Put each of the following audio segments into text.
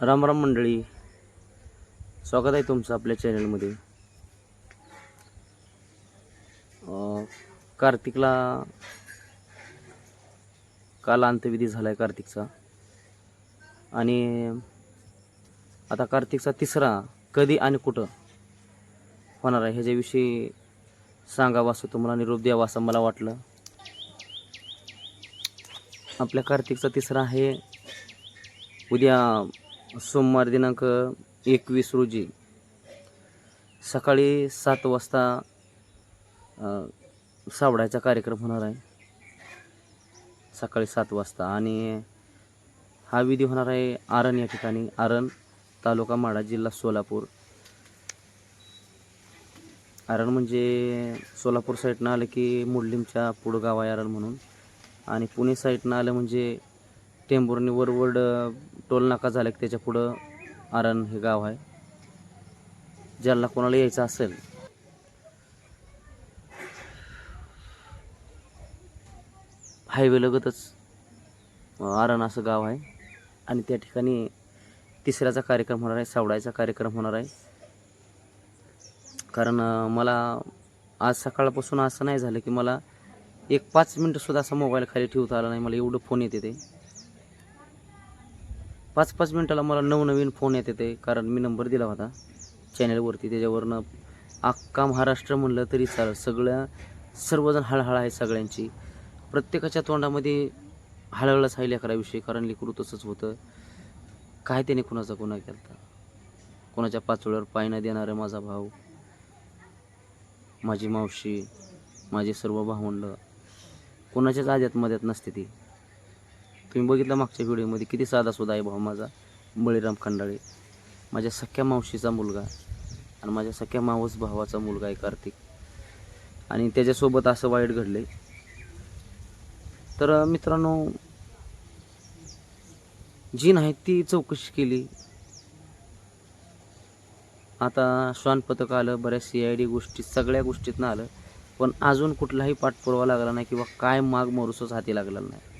राम राम मंडळी. स्वागत आहे तुमचं आपल्या चॅनलमध्ये. कार्तिकला काल अंत्यविधी झाला आहे कार्तिकचा. आणि आता कार्तिकचा तिसरा कधी आणि कुठं होणार आहे ह्याच्याविषयी सांगावं असं तुम्हाला निरोप द्यावा असं मला वाटलं. आपल्या कार्तिकचा तिसरा आहे उद्या सोमवार दिनांक एकवीस रोजी सकाळी सात वाजता सावडायचा कार्यक्रम होणार आहे. सकाळी सात वाजता आणि हा विधी होणार आहे आरण या ठिकाणी. आरण तालुका माडा जिल्हा सोलापूर. आरण म्हणजे सोलापूर साईडनं आलं की मुडलिमच्या पुढं गाव आहे आरण म्हणून. आणि पुणे साईडनं आलं म्हणजे टेंभुर्णी वरवड टोल नाका झाला की त्याच्या पुढं आरण हे गाव आहे. ज्याला कोणाला यायचं असेल. हायवे लगतच आरण असं गाव आहे. आणि त्या ठिकाणी तिसऱ्याचा कार्यक्रम होणार आहे सावडायचा कार्यक्रम होणार आहे. कारण मला आज सकाळपासून असं नाही झालं की मला एक पाच मिनटंसुद्धा असा मोबाईल खाली ठेवता आला नाही. मला एवढं फोन येते ते. पाच पाच मिनटाला मला नवनवीन फोन येते ते कारण मी नंबर दिला होता चॅनलवरती त्याच्यावरनं अख्खा महाराष्ट्र म्हणलं तरी चालेल. सगळ्या सर्वजण हळहळ आहे सगळ्यांची. प्रत्येकाच्या तोंडामध्ये हळहळच आहे लेकराविषयी कारण लेकरू तसंच होतं. काय त्याने कुणाचा गुन्हा केला कोणाच्या पाचोळ्यावर पाय न देणारा माझा भाऊ? माझी मावशी? माझे सर्व भावंड? कोणाच्याच आद्यात मध्यात नसते ती. तुम्ही बघितलं मागच्या व्हिडिओमध्ये किती साधा सुद्धा आहे भाऊ माझा बळीराम खंडाळे. माझ्या सख्या मावशीचा मुलगा आणि माझ्या सख्या मावस भावाचा मुलगा आहे कार्तिक. आणि त्याच्यासोबत असं वाईट घडले तर मित्रांनो जी नाही ती चौकशी केली. आता श्वान पथक आलं बऱ्याच सी आय डी गोष्टी सगळ्या गोष्टीतनं आलं. पण अजून कुठलाही पाठपुरावा लागला नाही किंवा काय माग मोरुसच हाती लागलेला नाही.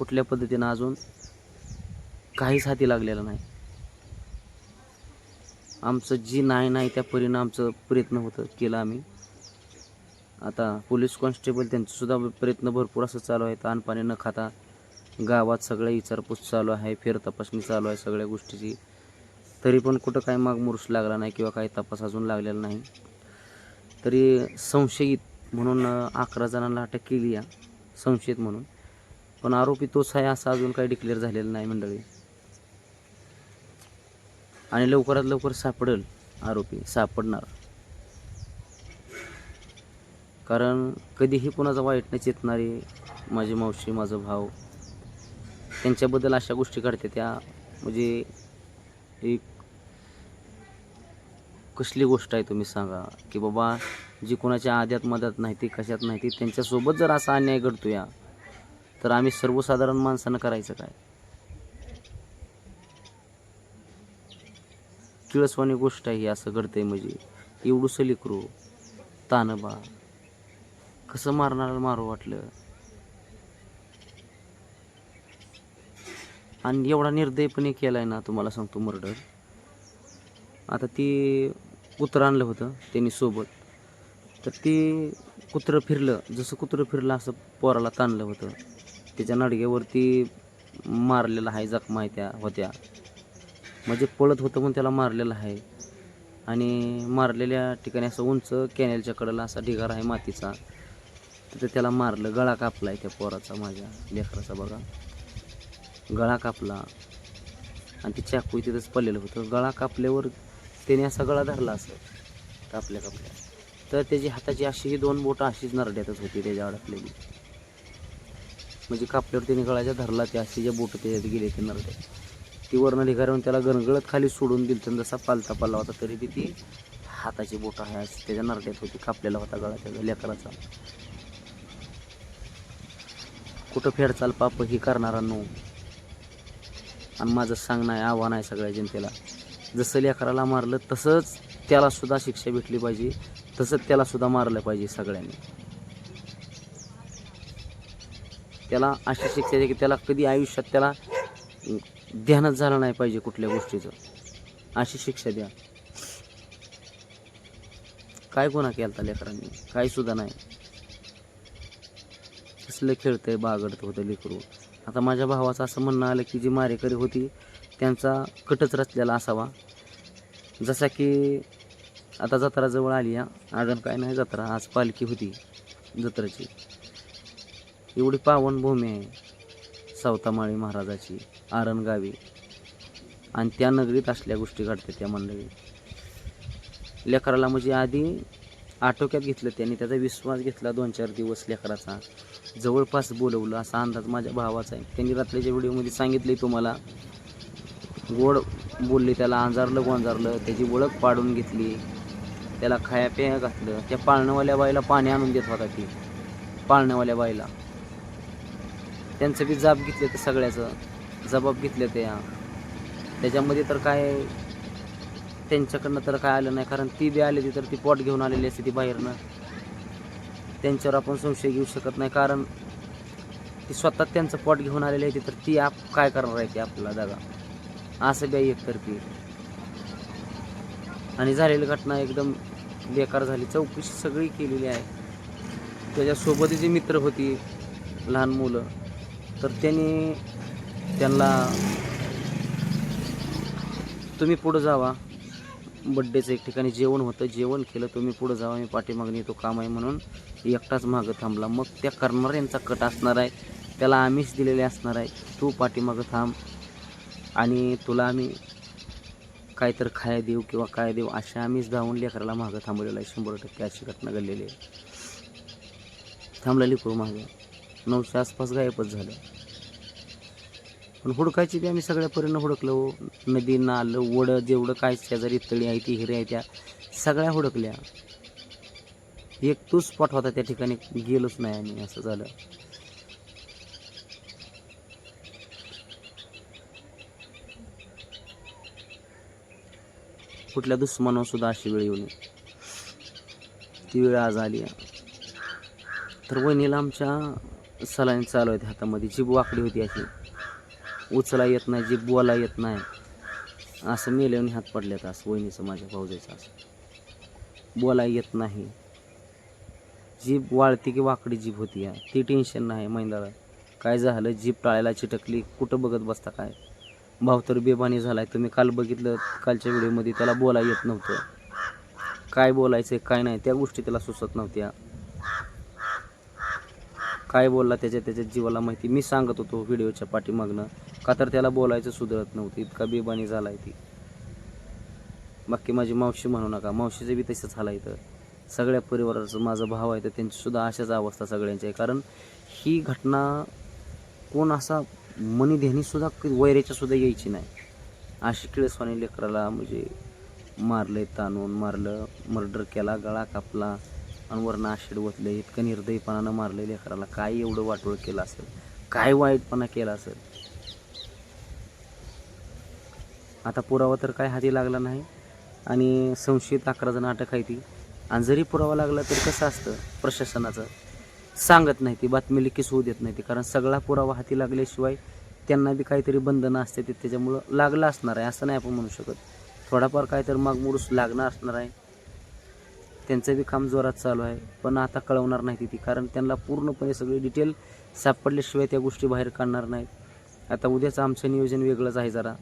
कुठल्या पद्धतीनं अजून काहीच हाती लागलेलं नाही. आमचं जी नाही नाही त्या परीनं आमचं प्रयत्न होतं केलं आम्ही. आता पोलीस कॉन्स्टेबल त्यांचंसुद्धा प्रयत्न भरपूर असं चालू आहे. ताणपाणी न खाता गावात सगळ्या विचारपूस चालू आहे फेर तपासणी चालू आहे सगळ्या गोष्टीची. तरी पण कुठं काय माग मुरुस लागला नाही किंवा काही तपास अजून लागलेला नाही. तरी संशयित म्हणून अकरा जणांना अटक केली या संशयित म्हणून. पण आरोपी तोच आहे असं अजून काही डिक्लेअर झालेलं नाही मंडळी. आणि लवकरात लवकर सापडेल आरोपी सापडणार. कारण कधीही कोणाचा वाईट नाही चेतणारी माझी मावशी माझं भाव त्यांच्याबद्दल अशा गोष्टी घडते त्या म्हणजे एक कसली गोष्ट आहे तुम्ही सांगा की बाबा जी कोणाच्या आद्यात मदत नाही ती कशात नाही ती त्यांच्यासोबत जर असा अन्याय घडतो या तर आम्ही सर्वसाधारण माणसानं करायचं काय? किळसवाणी गोष्ट आहे ही असं घडतंय म्हणजे. एवढंसं लेकरू तानबा. कसं मारणार मारू वाटलं? आणि एवढा निर्दयपणे केलाय ना तुम्हाला सांगतो मर्डर आता ती कुत्रं आणलं होतं त्यांनी सोबत. तर ती कुत्रं फिरलं जसं कुत्रं फिरलं असं पोराला ताणलं होतं. त्याच्या नडग्यावरती मारलेला आहे जखमा आहे त्या होत्या. म्हणजे पळत होतं पण त्याला मारलेलं आहे. आणि मारलेल्या ठिकाणी असं उंच कॅनेलच्या कडेला असा ढिगार आहे मातीचा. तिथं त्याला मारलं गळा कापला आहे त्या पोराचा माझ्या लेकराचा बघा. गळा कापला. आणि ते चाकू तिथंच पडलेलं होतं. गळा कापल्यावर त्याने असा गळा धरला असं कापल्या कापल्या तर त्याची हाताची अशी ही दोन बोटं अशीच नरड्यातच होती त्याच्या अडकलेली. म्हणजे कापल्यावर त्याने गळाच्या धरला ते असे जे बोटं त्याच्यात गेले ते नरते ती वरनं ढिगाऱ्यावरून त्याला गणगळत खाली सोडून दिलं तर जसा पालता पाला होता तरी ती ती हाताची बोटं आहे अशी त्याच्या नरड्यात होती कापलेला होता गळा लेकराचा. कुठं फेडचाल पाप ही करणारा नो आणि माझं सांगणं आहे आव्हान आहे सगळ्या जनतेला. जसं लेकराला मारलं तसंच त्यालासुद्धा शिक्षा भेटली पाहिजे. तसंच त्यालासुद्धा मारलं पाहिजे सगळ्यांनी. त्याला अशी शिक्षा द्या की त्याला कधी आयुष्यात त्याला ध्यानच झालं नाही पाहिजे कुठल्या गोष्टीचं. अशी शिक्षा द्या. काय गुन्हा केला लेकरांनी? काय सुद्धा नाही. कसलं खेळतंय बागडत होतं लेकरू. आता माझ्या भावाचं असं म्हणणं आलं की जी मारेकरी होती त्यांचा कटच रचलेला असावा. जसा की आता जत्रा जवळ आली या अजून काय नाही जत्रा आज पालखी होती जत्रेची. एवढी पावन भूमी आहे. सावतामाळी महाराजाची आरणगावी. आणि त्या नगरीत असल्या गोष्टी घडतात त्या मंडळी. लेकराला म्हणजे आधी आटोक्यात घेतलं त्यांनी त्याचा विश्वास घेतला दोन चार दिवस लेकराचा. जवळपास बोलवलं असा अंदाज माझ्या भावाचा आहे. त्यांनी रात्रीच्या व्हिडिओमध्ये सांगितले तुम्हाला. गोड बोलले त्याला अंजारलं गोंजारलं त्याची ओळख पाडून घेतली. त्याला खाया पेया घातलं. त्या पाळणंवाल्या बाईला पाणी आणून देत होता ती. पाळणंवाल्या बाईला. त्यांचं बी जाब घेतले तर सगळ्याचं. जबाब घेतले त्या त्याच्यामध्ये तर काय त्यांच्याकडनं तर काय आलं नाही. कारण ती बी आली ती तर ती पॉट घेऊन आलेली असते ती बाहेरनं. त्यांच्यावर आपण संशय घेऊ शकत नाही. कारण ती स्वतः त्यांचं पॉट घेऊन आलेली आहे तर ती आप काय करणार आहे ती आपला जागा असं बी एकतर्फी. आणि झालेली घटना एकदम बेकार झाली. चौकशी सगळी केलेली आहे. त्याच्यासोबत जी मित्र होती लहान मुलं तर त्यांनी त्यांना तुम्ही पुढं जावा. बड्डेचं एक ठिकाणी जेवण होतं. जेवण केलं तुम्ही पुढं जावा. मी पाठीमागणी येतो काम आहे म्हणून एकटाच मागं थांबला. मग त्या करणाऱ्यांचा कट असणार आहे. त्याला आमिष दिलेले असणार आहे. तू पाठीमागं थांब आणि तुला आम्ही काय तर खाया देऊ किंवा काय देऊ अशा आम्हीच धावून लेकराला मागं थांबवलेलं आहे. शंभर टक्के अशी घटना घडलेली आहे. थांबलेली करू मागं? नऊच्या आसपास गायबच झालं. पण हुडकायची बी आम्ही सगळ्या परीनं हुडकलो. नदी नालं वडं जेवढं काय शेजारी तळी आहे ती हिरे आहे त्या सगळ्या हुडकल्या. एक तो स्पॉट होता त्या ठिकाणी गेलोच नाही आम्ही असं झालं. कुठल्या दुश्मनावर सुद्धा अशी वेळ येऊ नये. ती वेळ आज आली तर वहिनीला आमच्या सलाईन चालू आहेत हातामध्ये. जीभ वाकडी होती अशी. उचला येत नाही जीभ बोला येत नाही. असं मेल्याने हात पडल्यात असं वहिनीचं माझ्या भाऊजाचं असं. बोला येत नाही. जीभ वाळती की वाकडी जीभ होती या. ती टेन्शन नाही मैंदाला काय झालं? जीभ टाळायला चिटकली. कुठं बघत बसता काय? भाऊ तर बेबानी आहे तुम्ही काल बघितलं कालच्या व्हिडिओमध्ये त्याला बोला येत नव्हतं. काय बोलायचं काय नाही त्या गोष्टी त्याला सुचत नव्हत्या. काय बोलला त्याच्या त्याच्या जीवाला माहिती? मी सांगत होतो व्हिडिओच्या पाठीमागनं. का तर त्याला बोलायचं सुधरत नव्हतं. इतका बेबानी आहे ती. बाकी माझी मावशी म्हणू नका. मावशीचं बी तसंच झालं इथं. सगळ्या परिवाराचं माझा भाव आहे तर त्यांचीसुद्धा अशाच अवस्था सगळ्यांची आहे. कारण ही घटना कोण असा मनीध्यानीसुद्धा वैऱ्याच्यासुद्धा यायची नाही. अशी किळसवानी लेकराला म्हणजे मारले ताणून मारलं मर्डर केला गळा कापला आणि वरनं आषेड ओतले इतकं निर्दयीपणानं मारलं लेकराला. काय एवढं वाटोळ केलं असेल? काय वाईटपणा केला असेल? आता पुरावा तर काय हाती लागला नाही आणि संशयित अकरा जण अटक आहे ती. आणि जरी पुरावा लागला तरी कसं असतं प्रशासनाचं? सांगत नाही ती बातमी लिखीस होऊ देत नाही ती. कारण सगळा पुरावा हाती लागल्याशिवाय त्यांना बी काहीतरी बंधनं असते ते त्याच्यामुळं लागलं असणार आहे असं नाही आपण म्हणू शकत. थोडाफार काहीतरी मागमुडूस लागणार असणार आहे. त्यांचं बी काम जोरात चालू आहे. पण आता कळवणार नाही तिथे कारण त्यांना पूर्णपणे सगळे डिटेल सापडल्याशिवाय त्या गोष्टी बाहेर काढणार नाहीत. आता उद्याच आमचं नियोजन वेगळंच आहे जरा.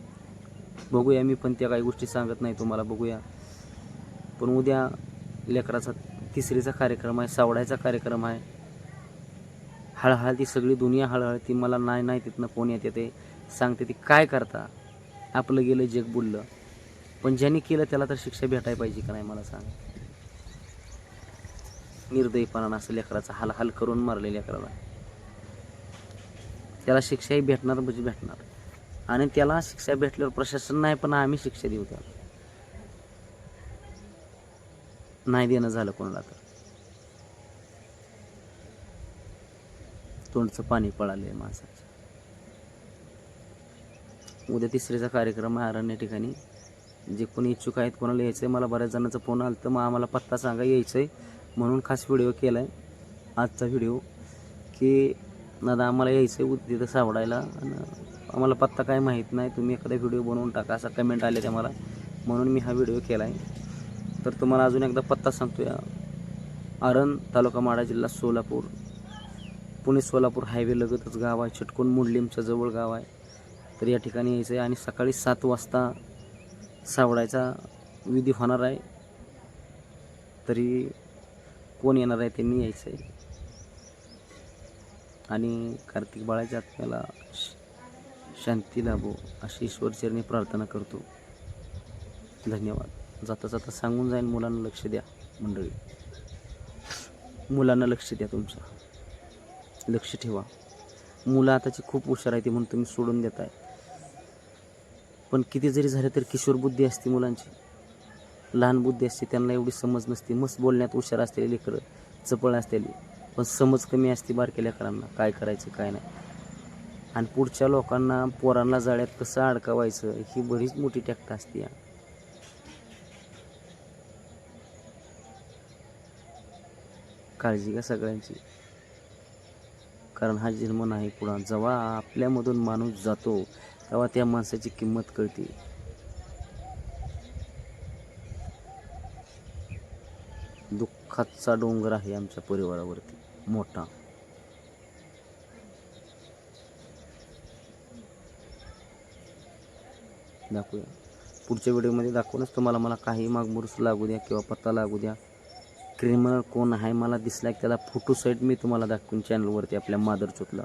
बघूया मी पण त्या काही गोष्टी सांगत नाही तुम्हाला बघूया. पण उद्या लेकराचा तिसरीचा कार्यक्रम आहे सावडायचा कार्यक्रम आहे. हळहळ ती सगळी दुनिया हळहळ ती मला नाही नाही तिथनं फोन येते ते सांगते ती काय करता. आपलं गेलं जग बुडलं. पण ज्यांनी केलं त्याला तर शिक्षा भेटायला पाहिजे का नाही मला सांग. निर्दयीपणानं असं लेकराचा हाल हाल करून मारले लेकराला. त्याला शिक्षाही भेटणार म्हणजे भेटणार. आणि त्याला शिक्षा भेटल्यावर प्रशासन नाही पण आम्ही शिक्षा देऊ त्याला. नाही देणं झालं कोणाला तर. तोंडचं पाणी पळाले माणसाचं. उद्या तिसरीचा कार्यक्रम आहे अरण्य ठिकाणी. जे कोणी इच्छुक आहेत कोणाला यायचं आहे मला बऱ्याच जणांचा फोन आला तर मग आम्हाला पत्ता सांगा यायचं आहे म्हणून खास व्हिडिओ केला आहे आजचा व्हिडिओ की दादा आम्हाला यायचं आहे तिथं सावडायला. आणि आम्हाला पत्ता काय माहीत नाही. तुम्ही एखादा व्हिडिओ बनवून टाका असा कमेंट आले त्या मला. म्हणून मी हा व्हिडिओ केला आहे तर तुम्हाला अजून एकदा पत्ता सांगतो या आरण तालुका माडा जिल्हा सोलापूर. पुणे सोलापूर हायवे लगतच गाव आहे. चिटकून मुडलिमच्या जवळ गाव आहे. तर या ठिकाणी यायचं आहे आणि सकाळी सात वाजता सावडायचा विधी होणार आहे. तरी कोण येणार आहे त्यांनी यायचं आहे आणि कार्तिक बाळाच्या आत्म्याला श- शांती लाभो अशी ईश्वरचरणी प्रार्थना करतो. धन्यवाद. जाता जाता सांगून जाईन मुलांना लक्ष द्या मंडळी. मुलांना लक्ष द्या तुमचं. लक्ष ठेवा. मुलं आताची खूप हुशार आहे ती म्हणून तुम्ही सोडून देताय. पण किती जरी झालं तर किशोर बुद्धी असते मुलांची. लहान बुद्धी असते त्यांना एवढी समज नसते. मस्त बोलण्यात हुशार असलेली लेकरं चपळ असलेली पण समज कमी असते बारक्या लेकरांना. काय करायचं काय नाही. आणि पुढच्या लोकांना पोरांना जाळ्यात कसं अडकावायचं ही बरीच मोठी टॅक्ट असते. या काळजी घ्या सगळ्यांची. कारण हा जन्म नाही पुढा. जेव्हा आपल्यामधून माणूस जातो तेव्हा त्या माणसाची किंमत कळते. दुःखाचा डोंगर आहे आमच्या परिवारावरती. मोठा. दाखवूया. पुढच्या व्हिडिओमध्ये दाखवूनच तुम्हाला मला काही मागमुरस लागू द्या किंवा पत्ता लागू द्या. क्रिमिनल कोण आहे मला दिसला की त्याला फोटो साईट मी तुम्हाला दाखवून चॅनलवरती आपल्या मादर चोतला